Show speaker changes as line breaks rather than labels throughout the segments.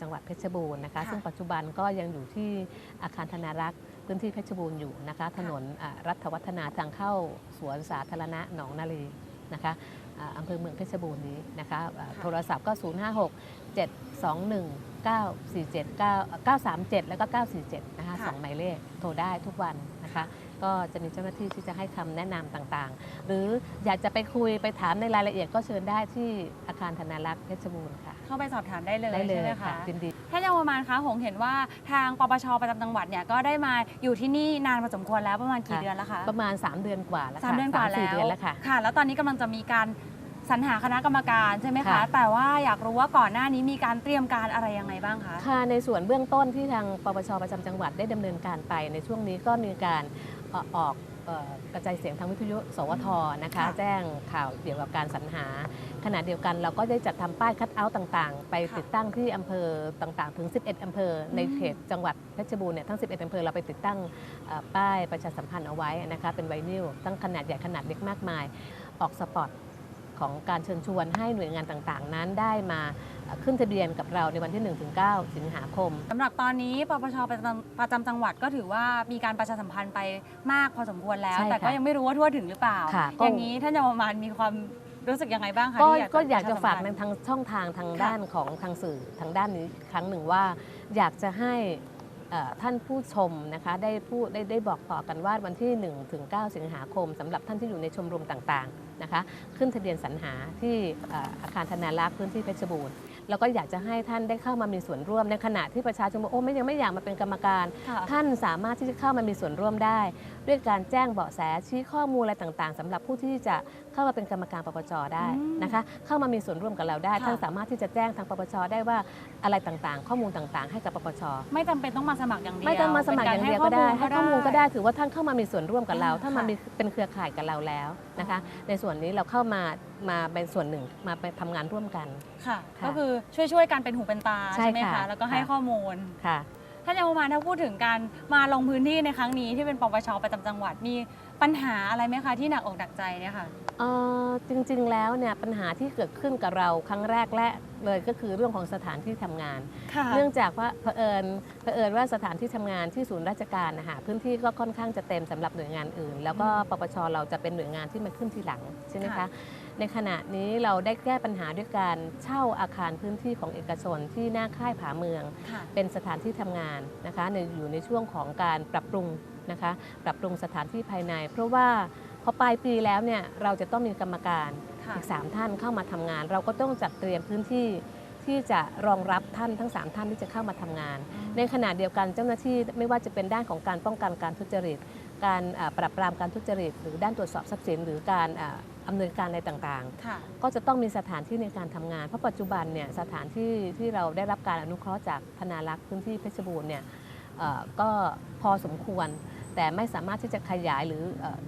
จังหวัดเพชรบูรณ์นะคะ
ค่ะ
ซึ่งปัจจุบันก็ยังอยู่ที่อาคารธนารักษ์พื้นที่เพชรบูรณ์อยู่นะคะ ถนนอ่ารัฐวัฒนาทางเข้าสวนสาธารณะหนองนาลีนะคะอ่าอำเภอเมืองเพชรบูรณ์นี้นะคะอ่าโทรศัพท์ก็ 056 721 947 9 937 แล้วก็ 947 นะคะ
ค่ะ
สองหมายเลขโทรได้ทุกวันนะคะ ก็จะมีเจ้าหน้าที่ที่จะให้คำแนะนำต่างๆ หรืออยากจะไปคุยไปถามในรายละเอียดก็เชิญได้ที่อาคารธนารักษ์เพชรบูรณ์ค่ะ
เข้าไปสอบถามได้เลย
ได้เล
ใช่
ย
ไหม
ค่ะ
คะ
ยินดี
ท่านยมประมาณคะหงเห็นว่าทางปปชประจำจังหวัดเนี่ยก็ได้มาอยู่ที่นี่นานพอสมควรแล้วประมาณกี่
ค่ะ
เดือนแล้วคะ
ประมาณ 3 เดือนกว่าแล้ว
สาม
ค่ะ
เดือนกว่า
สี่
แล้ว
เดือนแล้วค่ะ
ค่ะ แล้วตอนนี้กำลังจะมีการ สรรหาคณะกรรมการใช่ไหมคะ
ค่ะ
แต่ว่าอยากรู้ว่าก่อนหน้านี้มีการเตรียมการอะไรยังไงบ้างคะ
ค่ะในส่วนเบื้องต้นที่ทางปปชประจำจังหวัดได้ดำเนินการไป ในช่วงนี้ก็มีการเอ่อออกเอ่อกระจายเสียงทางวิทยุ สวทนะคะ
ค่ะ
แจ้งข่าวเกี่ยวกับการสรรหา ขณะเดียวกันเราก็ได้จัดทำป้ายคัดเอาท์ต่างๆ ไป
ค่ะ
ติดตั้งที่อำเภอต่างๆ ถึง 11อำเภอใน
อืม
เขตจังหวัดเพชรบูรณ์เนี่ยทั้ง 11อำเภอเราไปติดตั้งเอ่อป้ายประชาสัมพันธ์เอาไว้นะคะเป็นไวนิลตั้งขนาดใหญ่ขนาดเล็กมากมาย ออกสปอต ของการเชิญชวนให้หน่วยงานต่างๆ นั้นได้มาเอ่อขึ้นทะเบียนกับเราในวันที่ 1-9 สิงหาคม
สำหรับตอนนี้ปปชประจำประจำจังหวัดก็ถือว่ามีการประชาสัมพันธ์ไปมากพอสมควรแล้ว
ใช่
แต่ก็
ค่ะ
ยังไม่รู้ว่าทั่วถึงหรือเปล่า
ค่ะก็
อย่างนี้ท่านยมประมาณมีความรู้สึกยังไงบ้างคะ
ก็
ที่
ก็อยากจะ
ปร
ฝาก
สั
ใน
มพัธ์
ทางช่องทางทาง
ค่ะ
ด้านของทางสื่อทางด้านนี้อีกครั้งหนึ่งว่า อยากจะให้เอ่อ ท่านผู้ชมนะคะได้พูดได้ได้บอกต่อกันว่าวันที่ 1 ถึง 9 สิงหาคมสำหรับท่านที่อยู่ในชมรมต่างๆนะคะขึ้นทะเบียนสรรหาที่เอ่ออาคารธนารักษ์พื้นที่เพชรบูรณ์แล้วก็อยากจะให้ท่านได้เข้ามามีส่วนร่วมในขณะที่ประชาชนบอกโอ้ไม่ยังไม่อยากมาเป็นกรรมการ
ค่ะ
ท่านสามารถที่จะเข้ามามีส่วนร่วมได้ ด้วยการแจ้งเบาะแสชี้ข้อมูลอะไรต่างๆสำหรับผู้ที่จะเข้ามาเป็นกรรมการปปชได้
อืม
นะคะ เข้ามามีส่วนร่วมกับเราได้
ค่ะ
ท่านสามารถที่จะแจ้งทางปปชได้ว่าอะไรต่างๆ ข้อมูลต่างๆ ให้กับปปช
ไม่จำเป็นต้องมาสมัครอย่างเดียว
ไม่ต้องมาสมัครอย่างเดียวก็ได้ให้ข้อมูลก็ได้ถือว่าท่านเข้ามามีส่วนร่วมกับเรา
อ่า
ถ้ามา
ค่ะ
มีเป็นเครือข่ายกับเราแล้วนะคะ ในส่วนนี้เราเข้ามามาเป็นส่วนหนึ่งมาไปทำงานร่วมกัน
ค่ะ
ค่ะ
ก็คือช่วยช่วยๆกันเป็นหูเป็นตา
ใช่
ใช่ไหม
ค่ะ
คะแล้วก็ให้
ค่ะ
ข้อมูล
ค่ะ
ท่านยมมาถ้าพูดถึงการมาลงพื้นที่ในครั้งนี้ที่เป็นปปชประจำจังหวัดมี ปัญหาอะไรไหมคะที่หนักอกหนักใจเนี่ยค่ะ
เอ่อจริงๆแล้วเนี่ยปัญหาที่เกิดขึ้นกับเราครั้งแรกและ เลยก็คือเรื่องของสถานที่ทำงาน
ค่ะ
เนื่องจากว่าเผอิญเผอิญว่าสถานที่ทำงานที่ศูนย์ราชการนะคะพื้นที่ก็ค่อนข้างจะเต็มสำหรับหน่วยงานอื่น แล้วก็ปปชเราจะเป็นหน่วยงานที่มาขึ้นทีหลังใช่ไหมคะ
ค่ะ
ในขณะนี้เราได้แก้ปัญหาด้วยการเช่าอาคารพื้นที่ของเอกชนที่หน้าค่ายผาเมือง
ค่ะ
เป็นสถานที่ทำงานนะคะในอยู่ในช่วงของการปรับปรุงนะคะ ปรับปรุงสถานที่ภายใน เพราะว่าพอปลายปีแล้วเนี่ยเราจะต้องมีกรรมการ
ค่ะ
อีก3ท่านเข้ามาทำงาน เราก็ต้องจัดเตรียมพื้นที่ที่จะรองรับท่านทั้ง 3 ท่านที่จะเข้ามาทำงาน ในขณะเดียวกันเจ้าหน้าที่ไม่ว่าจะเป็นด้านของการป้องกันการทุจริต การอ่าปราบปรามการทุจริต หรือด้านตรวจสอบทรัพย์สิน หรือการอ่าอำนวยการอะไรต่าง
ค่ะ
ๆก็จะต้องมีสถานที่ในการทำงาน เพราะปัจจุบันเนี่ยสถานที่ที่เราได้รับการอนุเคราะห์จากธนารักษ์พื้นที่เพชรบูรณ์เนี่ยเอ่อก็พอสมควร แต่ไม่สามารถที่จะขยายหรือเอ่อ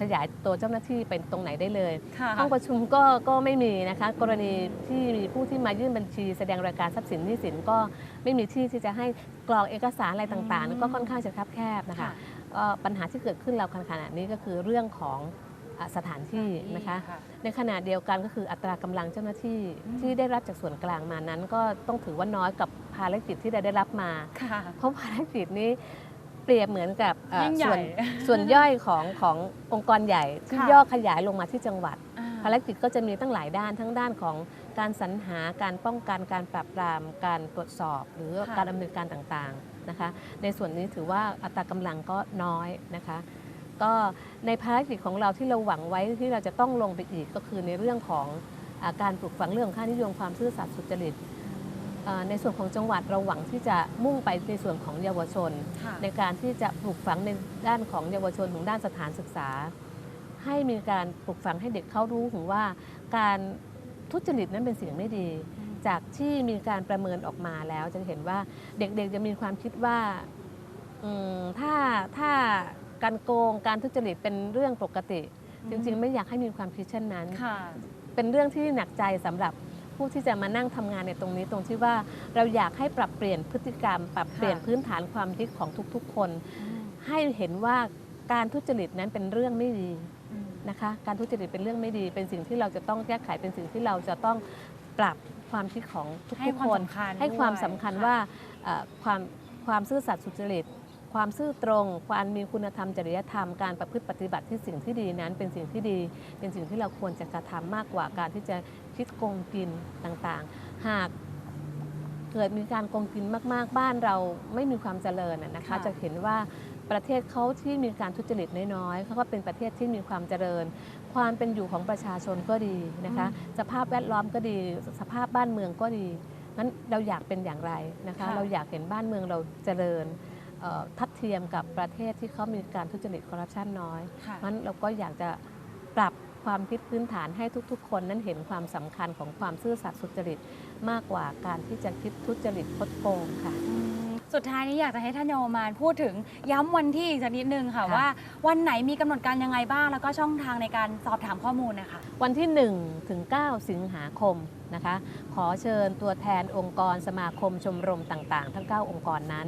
ขยายตัวเจ้าหน้าที่เป็นตรงไหนได้เลย
ค่ะ
ห้องประชุมก็ก็ไม่มีนะคะ กรณีที่มีผู้ที่มายื่นบัญชีแสดงรายการทรัพย์สินหนี้สินก็ไม่มีที่ที่จะให้กรอกเอกสารอะไรต่าง
อืม
ๆก็ค่อนข้างจะคับแคบนะคะ
ค่ะ
ก็ปัญหาที่เกิดขึ้นเราขณะนี้ก็คือเรื่องของอะสถานที่นะคะ ในขณะเดียวกันก็คืออัตรากำลังเจ้าหน้าที่
อืม
ที่ได้รับจากส่วนกลางมานั้น ก็ต้องถือว่าน้อยกับภารกิจที่เราได้รับมา
ค่ะ
เพราะภารกิจนี้ เปรียบเหมือนกับเอ่อ
ยิ่งใหญ่
ส่วนส่วนย่อยของขององค์กรใหญ่ที่
ค่ะ
ย่อขยายลงมาที่จังหวัด
อ่า
ภารกิจก็จะมีตั้งหลายด้านทั้งด้านของการสรรหาการป้องกันการปราบปรามการตรวจสอบ หรือ
ค่ะ
การดำเนินการต่างๆนะคะ ในส่วนนี้ถือว่าอัตรากำลังก็น้อยนะคะ ก็ในภารกิจของเราที่เราหวังไว้ที่เราจะต้องลงไปอีกก็คือในเรื่องของอาการปลูกฝังเรื่องของค่านิยมความซื่อสัตย์สุจริตเอ่อ ในส่วนของจังหวัดเราหวังที่จะมุ่งไปในส่วนของเยาวชน
ค่ะ
ในการที่จะปลูกฝังในด้านของเยาวชนของด้านสถานศึกษา ให้มีการปลูกฝังให้เด็กเขารู้ถึงว่า การทุจริตนั้นเป็นสิ่งไม่ดี จากที่มีการประเมินออกมาแล้วจะเห็นว่าเด็กๆจะมีความคิดว่าอืมถ้าถ้าการโกงการทุจริตเป็นเรื่องปกติ จริง ๆ ไม่อยากให้มีความคิดเช่นนั้น
ค่ะ
เป็นเรื่องที่หนักใจสำหรับ ผู้ที่จะมานั่งทำงานในตรงนี้ตรงที่ว่าเราอยากให้ปรับเปลี่ยนพฤติกรรม ปรับเปลี่ยน
ค่ะ
พื้นฐานความคิดของทุกๆ คน ให้เห็นว่าการทุจริตนั้นเป็นเรื่องไม่ดีนะคะการทุจริตเป็นเรื่องไม่ดี เป็นสิ่งที่เราจะต้องแก้ไขเป็นสิ่งที่เราจะต้องปรับความคิดของทุก
ให้
ๆ
ความ
คน
สำคัญ
ให้ความ
ด้วย
สำคัญ
ค่ะ
ว่าเอ่อความความซื่อสัตย์สุจริต ความซื่อตรง ความมีคุณธรรมจริยธรรมการประพฤติปฏิบัติที่สิ่งที่ดีนั้น เป็นสิ่งที่ดี เป็นสิ่งที่เราควรจะกระทำมากกว่าการที่จะคิดโกงกินต่างๆ หากเกิดมีการโกงกินมากๆ บ้านเราไม่มีความเจริญนะนะคะ
ค่ะ
จะเห็นว่าประเทศเขาที่มีการทุจริตน้อยๆเขาก็เป็นประเทศที่มีความเจริญ ความเป็นอยู่ของประชาชนก็ดีนะคะ สภาพแวดล้อมก็ดี สภาพบ้านเมืองก็ดีงั้นเราอยากเป็นอย่างไรนะคะ
ค่ะ
เราอยากเห็นบ้านเมืองเราเจริญเอ่อ ทัดเทียมกับประเทศที่เขามีการทุจริตคอร์รัปชันน้อย
ค่ะ
งั้นเราก็อยากจะปรับความคิดพื้นฐานให้ทุก ๆ คนนั้นเห็นความสำคัญของความซื่อสัตย์สุจริตมากกว่าการที่จะคิดทุจริตคดโกงค่ะ
อืมสุดท้ายนี้อยากจะให้ท่านโยมานพูดถึงย้ำวันที่อีกสักนิดนึงค่ะ
ค่ะ
ว่า วันไหนมีกำหนดการยังไงบ้าง แล้วก็ช่องทางในการสอบถามข้อมูลนะคะ
วันที่ 1 ถึง 9 สิงหาคม นะคะ ขอเชิญตัวแทนองค์กรสมาคมชมรมต่างๆ ทั้ง 9 องค์กรนั้น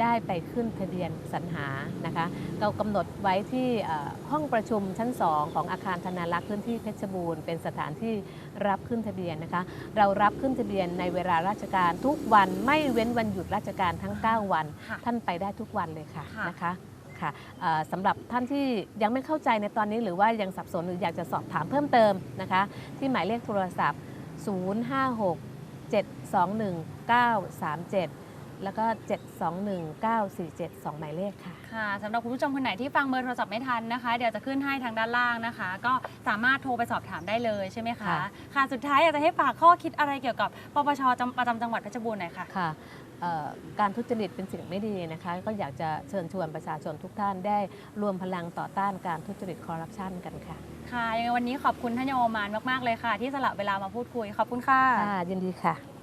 ได้ไปขึ้นทะเบียนสรรหานะคะเรากำหนดไว้ที่เอ่อห้องประชุมชั้น 2 ของอาคารธนารักษ์พื้นที่เพชรบูรณ์เป็นสถานที่รับขึ้นทะเบียนนะคะ เรารับขึ้นทะเบียนในเวลาราชการทุกวันไม่เว้นวันหยุดราชการทั้ง 9 วัน
ค่ะ
ท่านไปได้ทุกวันเลยค่ะ
ค่ะ
นะคะค่ะเอ่อสำหรับท่านที่ยังไม่เข้าใจในตอนนี้หรือว่ายังสับสนหรืออยากจะสอบถามเพิ่มเติมนะคะ ที่หมายเลขโทรศัพท์ 056 721 937 แล้วก็ 721 947 2 หมายเลขค่ะ
ค่ะสำหรับคุณผู้ชมคนไหนที่ฟังเบอร์โทรศัพท์ไม่ทันนะคะ เดี๋ยวจะขึ้นให้ทางด้านล่างนะคะ ก็สามารถโทรไปสอบถามได้เลยใช่ไหมคะ
ค่ะ
ค่ะ สุดท้ายอยากจะให้ฝากข้อคิดอะไรเกี่ยวกับปปชจำประจำจังหวัดเพชรบูรณ์หน่อยค่ะ
ค่ะเอ่อการทุจริตเป็นสิ่งไม่ดีนะคะ ก็อยากจะเชิญชวนประชาชนทุกท่านได้รวมพลังต่อต้านการทุจริตคอร์รัปชันกันค่ะ
ค่ะยังไงวันนี้ขอบคุณท่านโยมานมาก ๆ เลยค่ะ ที่สละเวลามาพูดคุย ขอบคุณค่ะ
ค่ะยินดีค่ะ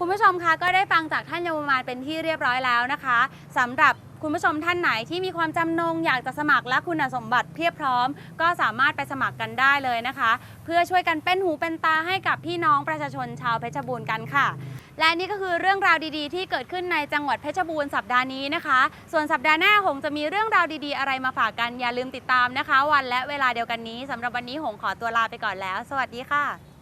คุณผู้ชมคะก็ได้ฟังจากท่านโยมานเป็นที่เรียบร้อยแล้วนะคะสำหรับคุณผู้ชมท่านไหนที่มีความจำนงอยากจะสมัครและคุณสมบัติเพียบพร้อม ก็สามารถไปสมัครกันได้เลยนะคะ เพื่อช่วยกันเป็นหูเป็นตาให้กับพี่น้องประชาชนชาวเพชรบูรณ์กันค่ะ และนี่ก็คือเรื่องราวดีๆ ที่เกิดขึ้นในจังหวัดเพชรบูรณ์สัปดาห์นี้นะคะ ส่วนสัปดาห์หน้าหงจะมีเรื่องราวดีๆ อะไรมาฝากกันอย่าลืมติดตามนะคะ วันและเวลาเดียวกันนี้สำหรับวันนี้หงขอตัวลาไปก่อนแล้ว สวัสดีค่ะ